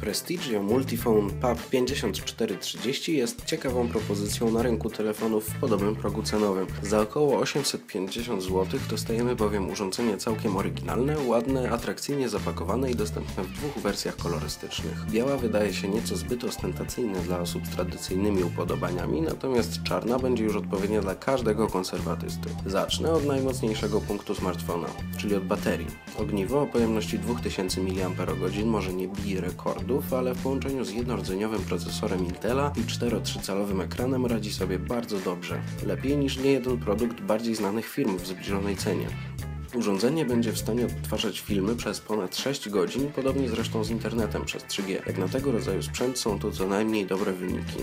Prestigio Multiphone PUB 5430 jest ciekawą propozycją na rynku telefonów w podobnym progu cenowym. Za około 850 zł dostajemy bowiem urządzenie całkiem oryginalne, ładne, atrakcyjnie zapakowane i dostępne w dwóch wersjach kolorystycznych. Biała wydaje się nieco zbyt ostentacyjna dla osób z tradycyjnymi upodobaniami, natomiast czarna będzie już odpowiednia dla każdego konserwatysty. Zacznę od najmocniejszego punktu smartfona, czyli od baterii. Ogniwo o pojemności 2000 mAh może nie bije ale w połączeniu z jednorodzeniowych procesorem Intela i 4-3-calowym ekranem radzi sobie bardzo dobrze. Lepiej niż niejeden produkt bardziej znanych firm w zbliżonej cenie. Urządzenie będzie w stanie odtwarzać filmy przez ponad 6 godzin, podobnie zresztą z internetem przez 3G. Jak na tego rodzaju sprzęt są to co najmniej dobre wyniki.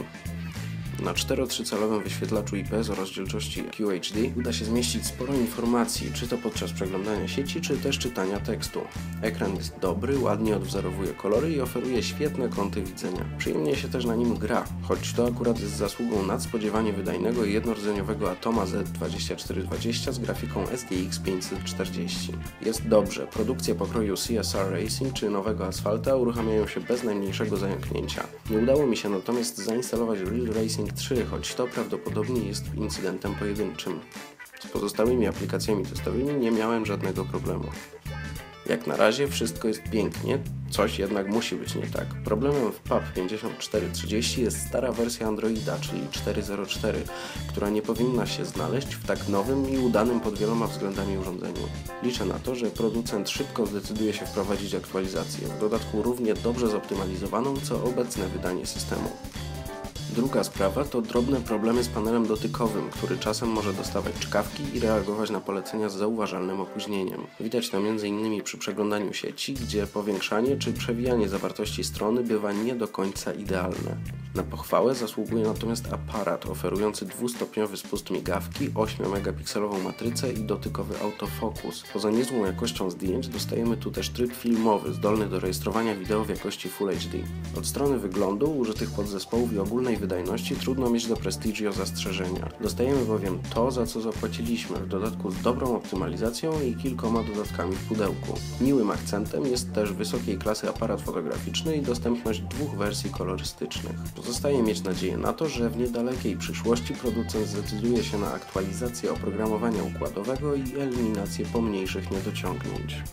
Na 4-3-calowym wyświetlaczu IPS o rozdzielczości QHD uda się zmieścić sporo informacji, czy to podczas przeglądania sieci, czy też czytania tekstu. Ekran jest dobry, ładnie odwzorowuje kolory i oferuje świetne kąty widzenia. Przyjemnie się też na nim gra, choć to akurat jest zasługą nadspodziewanie wydajnego i jednorodzeniowego Atoma Z2420 z grafiką SGX 540. Jest dobrze, produkcje pokroju CSR Racing czy nowego asfalta uruchamiają się bez najmniejszego zająknięcia. Nie udało mi się natomiast zainstalować Real Racing 3, choć to prawdopodobnie jest incydentem pojedynczym. Z pozostałymi aplikacjami testowymi nie miałem żadnego problemu. Jak na razie wszystko jest pięknie, coś jednak musi być nie tak. Problemem w PUB 5430 jest stara wersja Androida, czyli 4.04, która nie powinna się znaleźć w tak nowym i udanym pod wieloma względami urządzeniu. Liczę na to, że producent szybko zdecyduje się wprowadzić aktualizację, w dodatku równie dobrze zoptymalizowaną co obecne wydanie systemu. Druga sprawa to drobne problemy z panelem dotykowym, który czasem może dostawać czkawki i reagować na polecenia z zauważalnym opóźnieniem. Widać to m.in. przy przeglądaniu sieci, gdzie powiększanie czy przewijanie zawartości strony bywa nie do końca idealne. Na pochwałę zasługuje natomiast aparat oferujący dwustopniowy spust migawki, 8-megapikselową matrycę i dotykowy autofokus. Poza niezłą jakością zdjęć dostajemy tu też tryb filmowy, zdolny do rejestrowania wideo w jakości Full HD. Od strony wyglądu, użytych podzespołów i ogólnej wydajności trudno mieć do Prestigio zastrzeżenia. Dostajemy bowiem to, za co zapłaciliśmy, w dodatku z dobrą optymalizacją i kilkoma dodatkami w pudełku. Miłym akcentem jest też wysokiej klasy aparat fotograficzny i dostępność dwóch wersji kolorystycznych. Pozostaje mieć nadzieję na to, że w niedalekiej przyszłości producent zdecyduje się na aktualizację oprogramowania układowego i eliminację pomniejszych niedociągnięć.